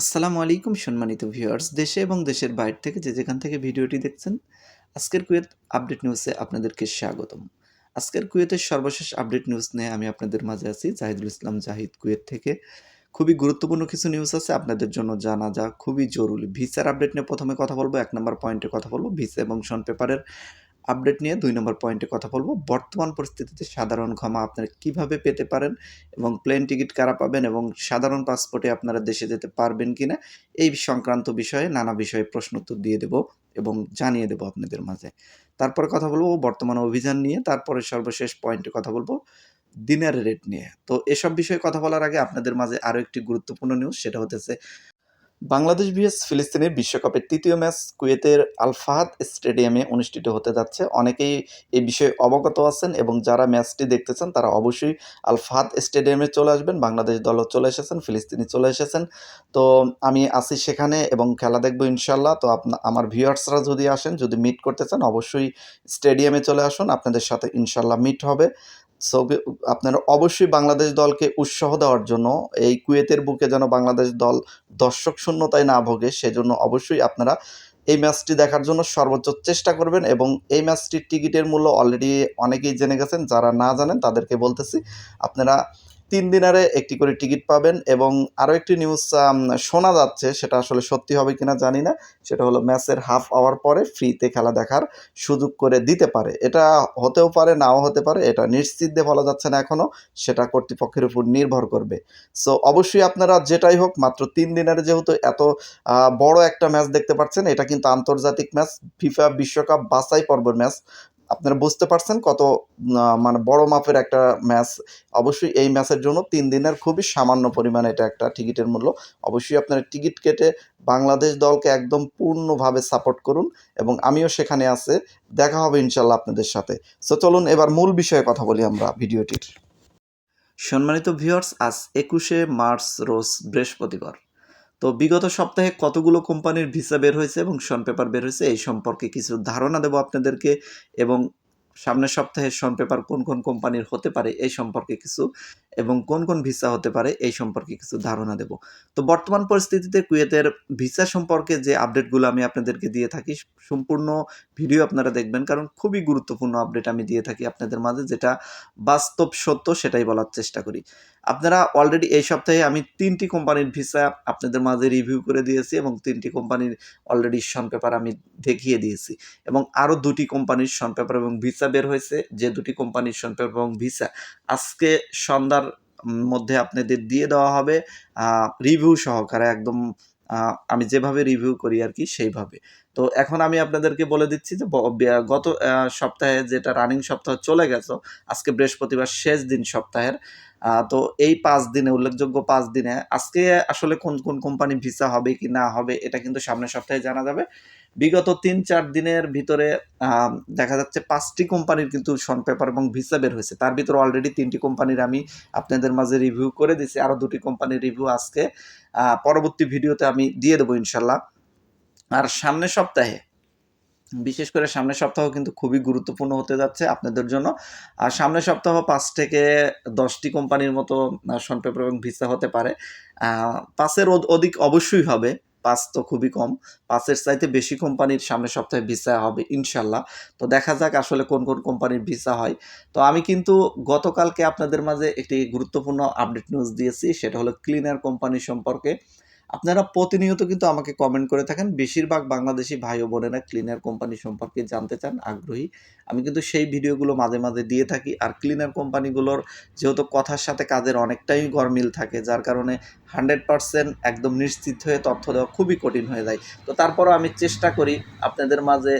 আসসালামু আলাইকুম সম্মানিত ভিউয়ার্স, দেশে এবং দেশের বাইরে থেকে যে যেখান থেকে ভিডিওটি দেখছেন, আজকের কুয়েত আপডেট নিউজে আপনাদেরকে স্বাগতম। আজকের কুয়েতের সর্বশেষ আপডেট নিউজ নিয়ে আমি আপনাদের মাঝে আছি, জাহিদুল ইসলাম জাহিদ কুয়েত থেকে। খুবই গুরুত্বপূর্ণ কিছু নিউজ আছে, আপনাদের জন্য জানা যা খুবই জরুরি। ভিসার আপডেট নিয়ে প্রথমে কথা বলব, এক নম্বর পয়েন্টে কথা বলব। ভিসা এবং শন পেপারের আপডেট নিয়ে দুই নম্বর পয়েন্টে কথা বলব। বর্তমান পরিস্থিতিতে সাধারণ ক্ষমা আপনারা কীভাবে পেতে পারেন এবং প্লেন টিকিট কারা পাবেন এবং সাধারণ পাসপোর্টে আপনারা দেশে যেতে পারবেন কিনা, এই সংক্রান্ত বিষয়ে নানা বিষয়ে প্রশ্ন উত্তর দিয়ে দেব এবং জানিয়ে দেব আপনাদের মাঝে। তারপরে কথা বলব বর্তমান অভিযান নিয়ে, তারপরে সর্বশেষ পয়েন্টে কথা বলব দিনের রেট নিয়ে। তো এসব বিষয়ে কথা বলার আগে আপনাদের মাঝে আরও একটি গুরুত্বপূর্ণ নিউজ সেটা হতেছে বাংলাদেশ ভিএস ফিলিস্তিনের বিশ্বকাপের তৃতীয় ম্যাচ কুয়েতের আলফাহাদ স্টেডিয়ামে অনুষ্ঠিত হতে যাচ্ছে। অনেকেই এই বিষয়ে অবগত আছেন এবং যারা ম্যাচটি দেখতেছেন, তারা অবশ্যই আলফাহাদ স্টেডিয়ামে চলে আসবেন। বাংলাদেশ দলও চলে এসেছেন, ফিলিস্তিনি চলে এসেছেন। তো আমি আছি সেখানে এবং খেলা দেখব ইনশাল্লাহ তো আমার ভিউয়ার্সরা যদি আসেন, যদি মিট করতে চান, অবশ্যই স্টেডিয়ামে চলে আসুন। আপনাদের সাথে ইনশাল্লাহ মিট হবে। সো আপনারা অবশ্যই বাংলাদেশ দলকে উৎসাহ দেওয়ার জন্য, এই কুয়েতের বুকে যেন বাংলাদেশ দল দর্শক শূন্যতায় না ভোগে, সেজন্য অবশ্যই আপনারা এই ম্যাচটি দেখার জন্য সর্বোচ্চ চেষ্টা করবেন এবং এই ম্যাচটির টিকিটের মূল্য অলরেডি অনেকেই জেনে গেছেন, যারা না জানেন তাদেরকে বলতেছি, আপনারা তিন দিনারে একটি করে টিকিট পাবেন এবং আরও একটি নিউজ শোনা যাচ্ছে, সেটা আসলে সত্যি হবে কিনা জানি না। সেটা হলো ম্যাচের হাফ আওয়ার পরে ফ্রিতে খেলা দেখার সুযোগ করে দিতে পারে। এটা হতেও পারে, নাও হতে পারে, এটা নিশ্চিত বলা যাচ্ছে না এখনও সেটা কর্তৃপক্ষের উপর নির্ভর করবে। সো অবশ্যই আপনারা যেটাই হোক, মাত্র তিন দিনের যেহেতু এত বড় একটা ম্যাচ দেখতে পাচ্ছেন, এটা কিন্তু আন্তর্জাতিক ম্যাচ, ফিফা বিশ্বকাপ বাছাই পর্বের ম্যাচ। আপনারা বুঝতে পারছেন কত মানে বড় মাপের একটা ম্যাচ। অবশ্যই এই ম্যাচের জন্য তিন দিনের খুবই সামান্য পরিমাণে এটা একটা টিকিটের মূল্য। অবশ্যই আপনারা টিকিট কেটে বাংলাদেশ দলকে একদম পূর্ণভাবে সাপোর্ট করুন এবং আমিও সেখানে আছে, দেখা হবে ইনশাল্লাহ আপনাদের সাথে। সো চলুন এবার মূল বিষয়ে কথা বলি আমরা ভিডিওটির। সম্মানিত ভিউয়ার্স আজ একুশে মার্চ, রোজ বৃহস্পতিবার। তো বিগত সপ্তাহে কতগুলো কোম্পানির ভিসা বের হয়েছে এবং শন পেপার বের হয়েছে এই সম্পর্কে কিছু ধারণা দেবো আপনাদেরকে এবং সামনের সপ্তাহে শন পেপার কোন কোন কোম্পানির হতে পারে এই সম্পর্কে কিছু এবং কোন কোন ভিসা হতে পারে এই সম্পর্কে কিছু ধারণা দেব। তো বর্তমান পরিস্থিতিতে কুয়েতের ভিসা সম্পর্কে যে আপডেটগুলো আমি আপনাদেরকে দিয়ে থাকি, সম্পূর্ণ ভিডিও আপনারা দেখবেন কারণ খুবই গুরুত্বপূর্ণ আপডেট আমি দিয়ে থাকি আপনাদের মাঝে যেটা বাস্তব সত্য সেটাই বলার চেষ্টা করি। আপনারা অলরেডি এই সপ্তাহে আমি তিনটি কোম্পানির ভিসা আপনাদের মাঝে রিভিউ করে দিয়েছি এবং তিনটি কোম্পানির অলরেডি শন পেপার আমি দেখিয়ে দিয়েছি। এবং আরও দুটি কোম্পানির শন পেপার এবং ভিসা বের হয়েছে। যে দুটি কোম্পানির শন পেপার এবং ভিসা আজকে সন্ধ্যার মধ্যে আপনাদের দিয়ে দেওয়া হবে রিভিউ সহকারে একদম আমি যেভাবে রিভিউ করি আর কি সেইভাবে। তো এখন আমি আপনাদেরকে বলে দিচ্ছি যে গত সপ্তাহে যেটা রানিং সপ্তাহ চলে গেছে, আজকে বৃহস্পতিবার শেষ দিন সপ্তাহের তো এই পাঁচ দিনে, উল্লেখযোগ্য পাঁচ দিনে, আজকে আসলে কোন কোন কোম্পানি ভিসা হবে কি না হবে, এটা কিন্তু সামনের সপ্তাহে জানা যাবে। বিগত তিন, চার দিনের ভিতরে দেখা যাচ্ছে পাঁচটি কোম্পানির কিন্তু শন পেপার এবং ভিসা বের হয়েছে। তার ভিতরে অলরেডি তিনটি কোম্পানির আমি আপনাদের মাঝে রিভিউ করে দিয়েছি। আরও দুটি কোম্পানির রিভিউ আজকে পরবর্তী ভিডিওতে আমি দিয়ে দেবো ইনশাল্লাহ। আর সামনের সপ্তাহে বিশেষ করে সামনের সপ্তাহ কিন্তু খুবই গুরুত্বপূর্ণ হতে যাচ্ছে আপনাদের জন্য। আর সামনের সপ্তাহ পাঁচ থেকে দশটি কোম্পানির মতো শন পেপার এবং ভিসা হতে পারে। পাঁচের অধিক অবশ্যই হবে, পাঁচ তো খুবই কম। পাঁচের চাইতে বেশি কোম্পানির সামনের সপ্তাহে ভিসা হবে, ইনশাল্লাহ। তো দেখা যাক আসলে কোন কোন কোম্পানির ভিসা হয়। তো আমি কিন্তু গতকালকে আপনাদের মাঝে একটি গুরুত্বপূর্ণ আপডেট নিউজ দিয়েছি, সেটা হলো ক্লিনার কোম্পানি সম্পর্কে। আপনারা প্রতিনিয়ত কিন্তু আমাকে কমেন্ট করে থাকেন। বেশিরভাগ বাংলাদেশি ভাই ও বোনেরা ক্লিনার কোম্পানি সম্পর্কে জানতে চান, আগ্রহী। আমি কিন্তু সেই ভিডিওগুলো মাঝে মাঝে দিয়ে থাকি। আর ক্লিনার কোম্পানিগুলোর যেহেতু কথার সাথে কাজের অনেকটাই গরমিল থাকে, যার কারণে হান্ড্রেড পারসেন্ট একদম নিশ্চিত হয়ে তথ্য দেওয়া খুবই কঠিন হয়ে যায়। তো তারপরও আমি চেষ্টা করি আপনাদের মাঝে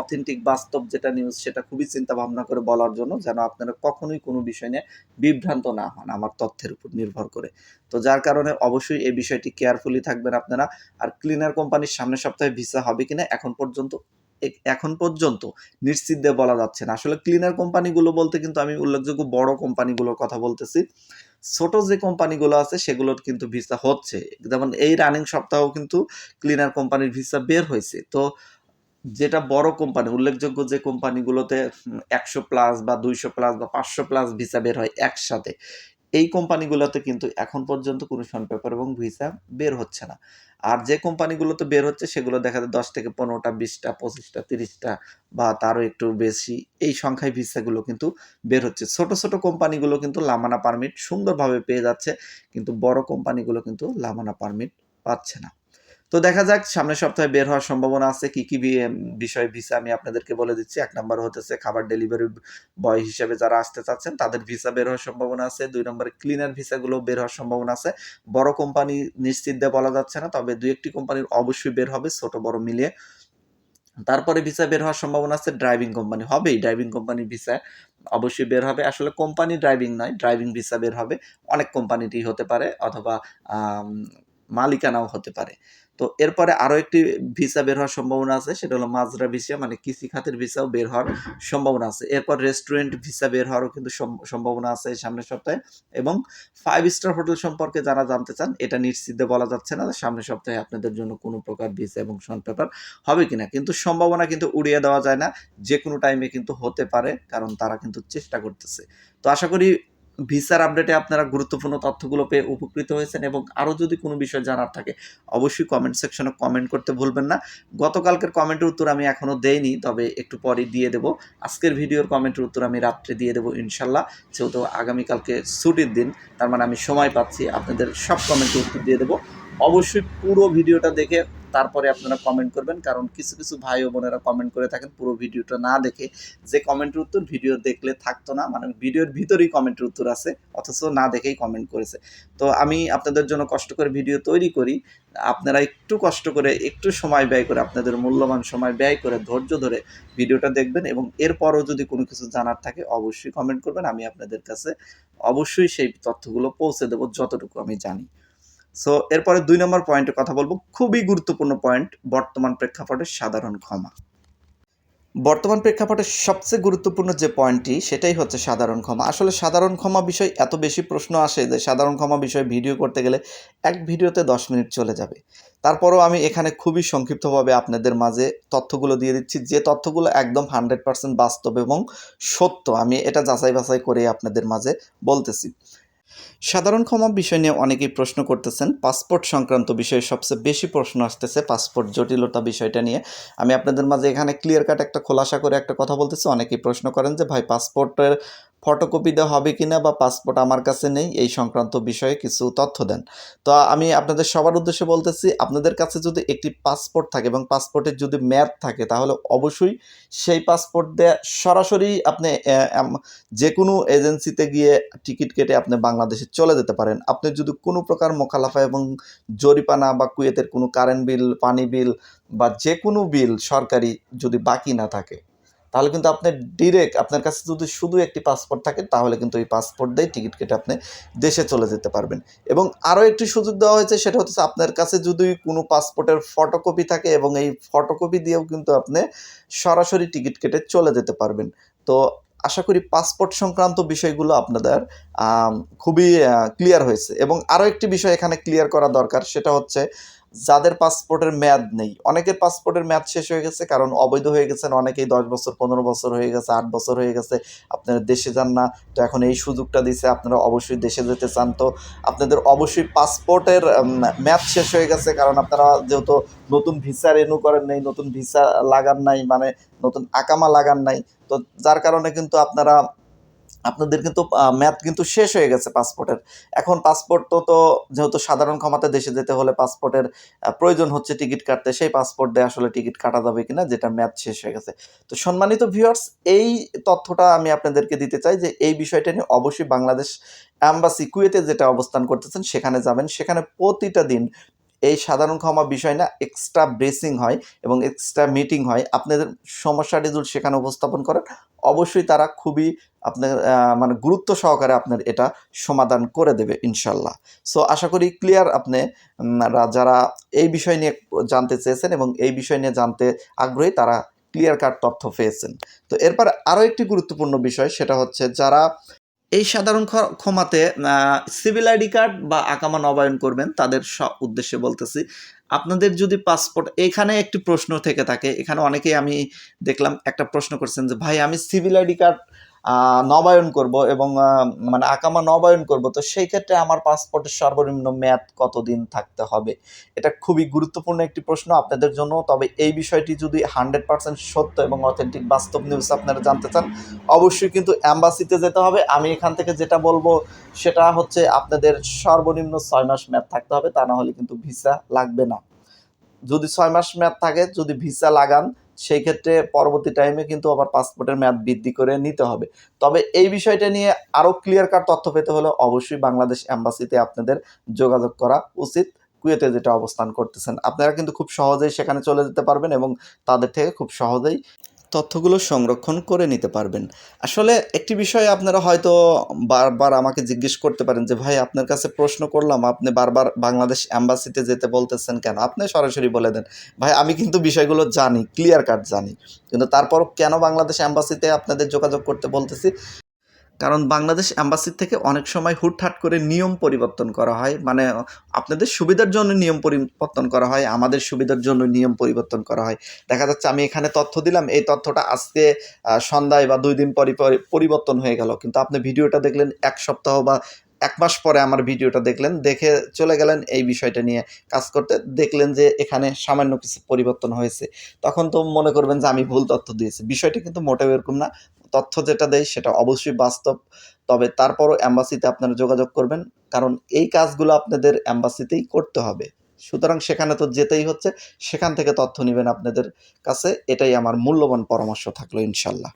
অথেন্টিক বাস্তব যেটা নিউজ সেটা খুবই চিন্তা ভাবনা করে বলার জন্য যেন আপনারা কখনোই কোনো বিষয় নিয়ে বিভ্রান্ত না হন আমার তথ্যের উপর নির্ভর করে। তো যার কারণে অবশ্যই এই বিষয়টি কেয়ারফুলি থাকবেন আপনারা। আর ক্লিনার কোম্পানির সামনের সপ্তাহে ভিসা হবে কিনা এখন পর্যন্ত এখন পর্যন্ত নিশ্চিত বলা যাচ্ছে না। আসলে ক্লিনার কোম্পানিগুলো বলতে কিন্তু আমি উল্লেখযোগ্য বড় কোম্পানিগুলোর কথা বলতেছি। ছোট যে কোম্পানিগুলো আছে সেগুলোর কিন্তু ভিসা হচ্ছে। যেমন এই রানিং সপ্তাহ কিন্তু ক্লিনার কোম্পানির ভিসা বের হয়েছে। তো যেটা বড় কোম্পানি উল্লেখযোগ্য যে কোম্পানিগুলোতে একশো প্লাস বা দুইশো প্লাস বা পাঁচশো প্লাস ভিসা বের হয় একসাথে। এই কোম্পানিগুলোতে কিন্তু এখন পর্যন্ত কোনো সন পেপার এবং ভিসা বের হচ্ছে না। আর যে কোম্পানিগুলোতে বের হচ্ছে, সেগুলো দেখা যায় দশ থেকে পনেরোটা, বিশটা, পঁচিশটা, তিরিশটা বা তারও একটু বেশি এই সংখ্যায় ভিসাগুলো কিন্তু বের হচ্ছে। ছোট ছোট কোম্পানিগুলো কিন্তু লামানা পারমিট সুন্দরভাবে পেয়ে যাচ্ছে, কিন্তু বড় কোম্পানিগুলো কিন্তু লামানা পারমিট পাচ্ছে না। তো দেখা যাক, সামনের সপ্তাহে বের হওয়ার সম্ভাবনা আছে। কি কি বিষয় ভিসা আমি আপনাদেরকে বলে দিচ্ছি। এক নম্বর হতেছে খাবার ডেলিভারি বয় হিসেবে যারা আসতে চাচ্ছেন, তাদের ভিসা বের হওয়ার সম্ভাবনা আছে। দুই নম্বরে ক্লিনার ভিসাগুলো বের হওয়ার সম্ভাবনা আছে। বড় কোম্পানি নিশ্চিত বলা যাচ্ছে না, তবে দুই একটি কোম্পানির অবশ্যই বের হবে, ছোট বড় মিলিয়ে। তারপরে ভিসা বের হওয়ার সম্ভাবনা আছে ড্রাইভিং কোম্পানি হবেই ড্রাইভিং কোম্পানির ভিসা অবশ্যই বের হবে। আসলে কোম্পানি ড্রাইভিং নয় ড্রাইভিং ভিসা বের হবে। অনেক কোম্পানিটি হতে পারে, অথবা মালিকানাও হতে পারে। তো এরপরে আরও একটি ভিসা বের হওয়ার সম্ভাবনা আছে, সেটা হলো মাজরা ভিসা মানে কৃষি খাতের ভিসাও বের হওয়ার সম্ভাবনা আছে। এরপর রেস্টুরেন্ট ভিসা বের হওয়ারও কিন্তু সম্ভাবনা আছে সামনের সপ্তাহে। এবং ফাইভ স্টার হোটেল সম্পর্কে যারা জানতে চান, এটা নিশ্চিতে বলা যাচ্ছে না সামনের সপ্তাহে আপনাদের জন্য কোনো প্রকার ভিসা এবং সন পেপার হবে কিনা। কিন্তু সম্ভাবনা কিন্তু উড়িয়ে দেওয়া যায় না যে কোনো টাইমে কিন্তু হতে পারে, কারণ তারা কিন্তু চেষ্টা করতেছে। তো আশা করি ভিসার আপডেটে আপনারা গুরুত্বপূর্ণ তথ্যগুলো পেয়ে উপকৃত হয়েছেন এবং আরও যদি কোনো বিষয় জানার থাকে, অবশ্যই কমেন্ট সেকশনে কমেন্ট করতে ভুলবেন না। গতকালকের কমেন্টের উত্তর আমি এখনও দেইনি, তবে একটু পরেই দিয়ে দেব। আজকের ভিডিওর কমেন্টের উত্তর আমি রাত্রে দিয়ে দেবো ইনশাল্লাহ। যেহেতু আগামীকালকে ছুটির দিন, তার মানে আমি সময় পাচ্ছি, আপনাদের সব কমেন্টের উত্তর দিয়ে দেবো। অবশ্যই পুরো ভিডিওটা দেখে তারপরে আপনারা কমেন্ট করবেন, কারণ কিছু কিছু ভাই ও বোনেরা কমেন্ট করে থাকেন পুরো ভিডিওটা না দেখে। যে কমেন্টের উত্তর ভিডিও দেখলে থাকতো না মানে ভিডিওর ভিতরেই কমেন্টের উত্তর আছে, অথচ না দেখেই কমেন্ট করেছে। তো আমি আপনাদের জন্য কষ্ট করে ভিডিও তৈরি করি, আপনারা একটু কষ্ট করে, একটু সময় ব্যয় করে, আপনাদের মূল্যবান সময় ব্যয় করে, ধৈর্য ধরে ভিডিওটা দেখবেন এবং এরপরও যদি কোনো কিছু জানার থাকে অবশ্যই কমেন্ট করবেন, আমি আপনাদের কাছে অবশ্যই সেই তথ্যগুলো পৌঁছে দেবো, যতটুকু আমি জানি। সো এরপরে দুই নম্বর পয়েন্টে কথা বলব। খুবই গুরুত্বপূর্ণ পয়েন্ট বর্তমান প্রেক্ষাপটে সাধারণ ক্ষমা। বর্তমান প্রেক্ষাপটে সবচেয়ে গুরুত্বপূর্ণ যে পয়েন্টটি সেটাই হচ্ছে সাধারণ ক্ষমা। আসলে সাধারণ ক্ষমা বিষয় এত বেশি প্রশ্ন আসে যে সাধারণ ক্ষমা বিষয়ে ভিডিও করতে গেলে এক ভিডিওতে দশ মিনিট চলে যাবে। তারপরও আমি এখানে খুবই সংক্ষিপ্তভাবে আপনাদের মাঝে তথ্যগুলো দিয়ে দিচ্ছি। যে তথ্যগুলো একদম হান্ড্রেড পার্সেন্ট বাস্তব এবং সত্য, আমি এটা যাচাই বাছাই করে আপনাদের মাঝে বলতেছি। সাধারণ ক্ষমা বিষয় নিয়ে অনেকেই প্রশ্ন করতেছেন, পাসপোর্ট সংক্রান্ত বিষয়ে সবচেয়ে বেশি প্রশ্ন আসতেছে পাসপোর্ট জটিলতা বিষয়টা নিয়ে। আমি আপনাদের মাঝে এখানে ক্লিয়ার কাট একটা খোলাসা করে একটা কথা বলতেছি, অনেকেই প্রশ্ন করেন যে, ভাই, পাসপোর্টের ফটোকপি দেওয়া হবে কি না বা পাসপোর্ট আমার কাছে নেই, এই সংক্রান্ত বিষয়ে কিছু তথ্য দেন। তো আমি আপনাদের সবার উদ্দেশ্যে বলতেছি, আপনাদের কাছে যদি একটি পাসপোর্ট থাকে এবং পাসপোর্টের যদি ম্যাপ থাকে, তাহলে অবশ্যই সেই পাসপোর্ট দেয়া সরাসরি আপনি যে কোনো এজেন্সিতে গিয়ে টিকিট কেটে আপনি বাংলাদেশে চলে যেতে পারেন। আপনি যদি কোনো প্রকার মোকালাফা এবং জরিপানা বা কুয়েতের কোনো কারেন্ট বিল পানি বিল বা যে কোনো বিল সরকারি যদি বাকি না থাকে তাহলে কিন্তু আপনি ডিরেক্ট আপনার কাছে যদি শুধু একটি পাসপোর্ট থাকে, তাহলে কিন্তু ওই পাসপোর্ট দিয়ে টিকিট কেটে আপনি দেশে চলে যেতে পারবেন। এবং আরও একটি সুযোগ দেওয়া হয়েছে, সেটা হচ্ছে আপনার কাছে যদি কোনো পাসপোর্টের ফটোকপি থাকে এবং এই ফটোকপি দিয়েও কিন্তু আপনি সরাসরি টিকিট কেটে চলে যেতে পারবেন। তো আশা করি পাসপোর্ট সংক্রান্ত বিষয়গুলো আপনাদের খুবই ক্লিয়ার হয়েছে। এবং আরও একটি বিষয় এখানে ক্লিয়ার করা দরকার, সেটা হচ্ছে যাদের পাসপোর্টের মেয়াদ নেই। অনেকের পাসপোর্টের মেয়াদ শেষ হয়ে গেছে, কারণ অবৈধ হয়ে গেছেন। অনেকেই দশ বছর, পনেরো বছর হয়ে গেছে, আট বছর হয়ে গেছে। আপনারা দেশে যান না। তো এখন এই সুযোগটা দিছে, আপনারা অবশ্যই দেশে যেতে চান। তো আপনাদের অবশ্যই পাসপোর্টের মেয়াদ শেষ হয়ে গেছে, কারণ আপনারা যেহেতু নতুন ভিসা রেনু করেন নাই, নতুন ভিসা লাগান নাই মানে নতুন আকামা লাগান নাই, তো যার কারণে কিন্তু আপনারা আপনাদের কিন্তু ম্যাথ কিন্তু শেষ হয়ে গেছে পাসপোর্টের। এখন পাসপোর্ট তো তো যেহেতু সাধারণ ক্ষমতা দেশে যেতে হলে পাসপোর্টের প্রয়োজন হচ্ছে টিকিট কাটতে, সেই পাসপোর্ট দিয়ে আসলে টিকিট কাটা যাবে কিনা, যেটা ম্যাথ শেষ হয়ে গেছে। তো সম্মানিত ভিউয়ার্স, এই তথ্যটা আমি আপনাদেরকে দিতে চাই যে এই বিষয়টা নিয়ে অবশ্যই বাংলাদেশ অ্যাম্বাসি কুয়েতে যেটা অবস্থান করতেছেন, সেখানে যাবেন। সেখানে প্রতিটা দিন এই সাধারণ ক্ষমা বিষয় না এক্সট্রা ব্রেসিং হয় এবং এক্সট্রা মিটিং হয়। আপনাদের সমস্যাটি যদি সেখানে উপস্থাপন করেন। অবশ্যই তারা খুবই আপনার মানে গুরুত্ব সহকারে আপনার এটা সমাধান করে দেবে ইনশাল্লাহ সো আশা করি ক্লিয়ার আপনি যারা এই বিষয় নিয়ে জানতে চেয়েছেন এবং এই বিষয় নিয়ে জানতে আগ্রহী, তারা ক্লিয়ার কাট তথ্য পেয়েছেন। তো এরপর আরও একটি গুরুত্বপূর্ণ বিষয়, সেটা হচ্ছে যারা এই সাধারণ ক্ষমাতে সিভিল আইডি কার্ড বা আকামা নবায়ন করবেন, তাদের উদ্দেশ্যে বলতেছি। আপনাদের যদি পাসপোর্ট, এখানে একটি প্রশ্ন থেকে থাকে, এখানে অনেকেই আমি দেখলাম একটা প্রশ্ন করছেন যে, ভাই, আমি সিভিল আইডি কার্ড নবায়ন করব এবং মানে আকামা নবায়ন করব, তো সেই ক্ষেত্রে আমার পাসপোর্টের সর্বনিম্ন মেয়াদ কতদিন থাকতে হবে? এটা খুবই গুরুত্বপূর্ণ একটি প্রশ্ন আপনাদের জন্য, তবে এই বিষয়টি যদি হান্ড্রেড পার্সেন্ট সত্য এবং অথেন্টিক বাস্তব নিউজ আপনারা জানতে চান, অবশ্যই কিন্তু অ্যাম্বাসিতে যেতে হবে। আমি এখান থেকে যেটা বলব, সেটা হচ্ছে আপনাদের সর্বনিম্ন ছয় মাস মেয়াদ থাকতে হবে, তা না হলে কিন্তু ভিসা লাগবে না। যদি ছয় মাস মেয়াদ থাকে, যদি ভিসা লাগান সেই ক্ষেত্রে পরবর্তী টাইমে কিন্তু আবার পাসপোর্টের মেয়াদ বৃদ্ধি করে নিতে হবে। তবে এই বিষয়টা নিয়ে আরও ক্লিয়ার কাট তথ্য পেতে হলে অবশ্যই বাংলাদেশ অ্যাম্বাসিতে আপনাদের যোগাযোগ করা উচিত। কুয়েতে যেটা অবস্থান করতেছেন। আপনারা কিন্তু খুব সহজেই সেখানে চলে যেতে পারবেন এবং তাদের থেকে খুব সহজেই তথ্যগুলো সংরক্ষণ করে নিতে পারবেন। আসলে একটি বিষয়ে আপনারা হয়তো বারবার আমাকে জিজ্ঞেস করতে পারেন যে, ভাই, আপনার কাছে প্রশ্ন করলাম, আপনি বারবার বাংলাদেশ অ্যাম্বাসিতে যেতে বলতেছেন কেন? আপনি সরাসরি বলে দেন, ভাই, আমি কিন্তু বিষয়গুলো জানি ক্লিয়ার কাট জানি। কিন্তু তারপরও কেন বাংলাদেশ অ্যাম্বাসিতে আপনাদের যোগাযোগ করতে বলতেছি? কারণ বাংলাদেশ অ্যাম্বাসির থেকে অনেক সময় হুটহাট করে নিয়ম পরিবর্তন করা হয়। মানে আপনাদের সুবিধার জন্য নিয়ম পরিবর্তন করা হয়, আমাদের সুবিধার জন্য নিয়ম পরিবর্তন করা হয়। দেখা যাচ্ছে আমি এখানে তথ্য দিলাম, এই তথ্যটা আজকে সন্ধ্যায় বা দুই দিন পরে, পরিবর্তন হয়ে গেল। কিন্তু আপনি ভিডিওটা দেখলেন এক সপ্তাহ বা এক মাস পরে আমার ভিডিওটা দেখলেন, দেখে চলে গেলেন এই বিষয়টা নিয়ে কাজ করতে। দেখলেন যে এখানে সামান্য কিছু পরিবর্তন হয়েছে। তখন তো মনে করবেন যে আমি ভুল তথ্য দিয়েছি। বিষয়টা কিন্তু মোটেও এরকম না। তথ্য যেটা দেয় সেটা অবশ্যই বাস্তব। তবে তারপরও অ্যাম্বাসিতে আপনারা যোগাযোগ করবেন। কারণ এই কাজগুলো আপনাদের অ্যাম্বাসিতেই করতে হবে। সুতরাং সেখানে তো যেতেই হচ্ছে। সেখান থেকে তথ্য নেবেন আপনাদের কাছে। এটাই আমার মূল্যবান পরামর্শ থাকল ইনশাল্লাহ।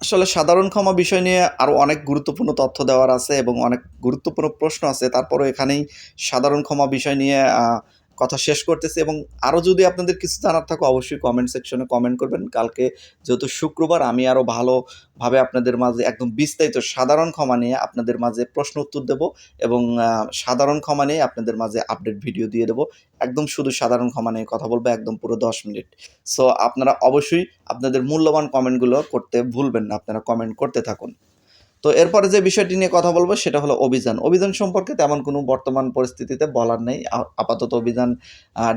আসলে সাধারণ ক্ষমা বিষয় নিয়ে আরও অনেক গুরুত্বপূর্ণ তথ্য দেওয়ার আছে এবং অনেক গুরুত্বপূর্ণ প্রশ্ন আছে। তারপরও এখানেই সাধারণ ক্ষমা বিষয় নিয়ে কথা শেষ করতেছি এবং আরও যদি আপনাদের কিছু জানার থাকে, অবশ্যই কমেন্ট সেকশনে কমেন্ট করবেন। কালকে যেহেতু শুক্রবার, আমি আরও ভালোভাবে আপনাদের মাঝে একদম বিস্তারিত সাধারণ ক্ষমা নিয়ে আপনাদের মাঝে প্রশ্ন উত্তর দেব এবং সাধারণ ক্ষমা নিয়ে আপনাদের মাঝে আপডেট ভিডিও দিয়ে দেবো। একদম শুধু সাধারণ ক্ষমা নিয়ে কথা বলব, একদম পুরো দশ মিনিট। সো আপনারা অবশ্যই আপনাদের মূল্যবান কমেন্টগুলো করতে ভুলবেন না, আপনারা কমেন্ট করতে থাকুন। তো এরপরে যে বিষয়টি নিয়ে কথা বলব সেটা হলো অভিযান। অভিযান সম্পর্কে তেমন কোনো বর্তমান পরিস্থিতিতে বলার নেই। আপাতত অভিযান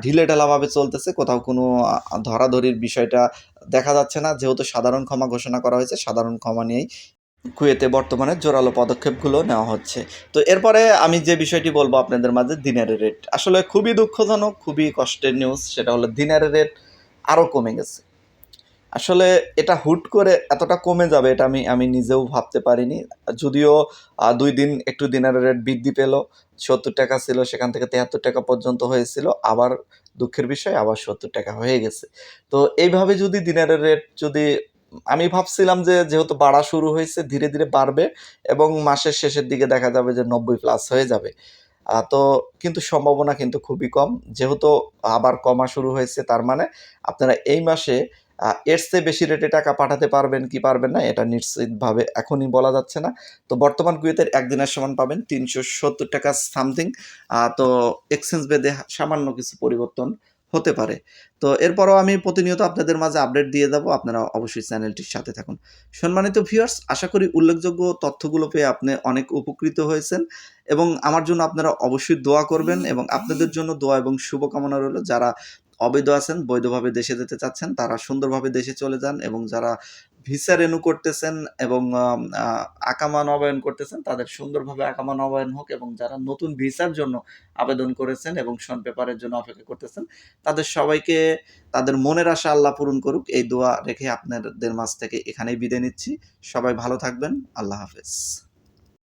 ঢিলেঢালাভাবে চলতেছে। কোথাও কোনো ধরাধরির বিষয়টা দেখা যাচ্ছে না। যেহেতু সাধারণ ক্ষমা ঘোষণা করা হয়েছে, সাধারণ ক্ষমা নিয়েই কুয়েতে বর্তমানে জোরালো পদক্ষেপগুলো নেওয়া হচ্ছে। তো এরপরে আমি যে বিষয়টি বলব আপনাদের মাঝে, দিনের রেট। আসলে খুবই দুঃখজনক, খুবই কষ্টের নিউজ সেটা হলো দিনের রেট আরও কমে গেছে। আসলে এটা হুট করে এতটা কমে যাবে এটা আমি আমি নিজেও ভাবতে পারিনি। যদিও দুই দিন একটু দিনের রেট বৃদ্ধি পেল, সত্তর টাকা ছিল, সেখান থেকে তেহাত্তর টাকা পর্যন্ত হয়েছিল, আবার দুঃখের বিষয়, আবার সত্তর টাকা হয়ে গেছে। তো এইভাবে যদি দিনের রেট যদি, আমি ভাবছিলাম যে যেহেতু বাড়া শুরু হয়েছে, ধীরে ধীরে বাড়বে এবং মাসের শেষের দিকে দেখা যাবে যে নব্বই প্লাস হয়ে যাবে। তো কিন্তু সম্ভাবনা কিন্তু খুবই কম। যেহেতু আবার কমা শুরু হয়েছে, তার মানে আপনারা এই মাসে এর চেয়ে বেশি রেটে টাকা পাঠাতে পারবেন কি পারবেন না, এটা নিশ্চিতভাবে এখনই বলা যাচ্ছে না। তো বর্তমান কুয়েতের একদিনের সমান পাবেন তিনশো সত্তর টাকা সামথিং তো এক্সচেঞ্জ বেদে সামান্য কিছু পরিবর্তন হতে পারে। তো এরপরও আমি প্রতিনিয়ত আপনাদের মাঝে আপডেট দিয়ে যাব আপনারা অবশ্যই চ্যানেলটির সাথে থাকুন। সম্মানিত ভিউয়ার্স আশা করি উল্লেখযোগ্য তথ্যগুলো পেয়ে আপনি অনেক উপকৃত হয়েছেন এবং আমার জন্য আপনারা অবশ্যই দোয়া করবেন এবং আপনাদের জন্য দোয়া এবং শুভকামনা রইল যারা অবৈধ আছেন, বৈধভাবে দেশে যেতে চাচ্ছেন, তারা সুন্দরভাবে দেশে চলে যান এবং যারা ভিসা রেনু করতেছেন এবং আকামা নবায়ন করতেছেন, তাদের সুন্দরভাবে আকামা নবায়ন হোক এবং যারা নতুন ভিসার জন্য আবেদন করেছেন এবং শন পেপারের জন্য অপেক্ষা করতেছেন, তাদের সবাইকে, তাদের মনের আশা আল্লাহ পূরণ করুক, এই দোয়া রেখে আপনাদের মাঝ থেকে এখানেই বিদায় নিচ্ছি। সবাই ভালো থাকবেন, আল্লাহ হাফেজ।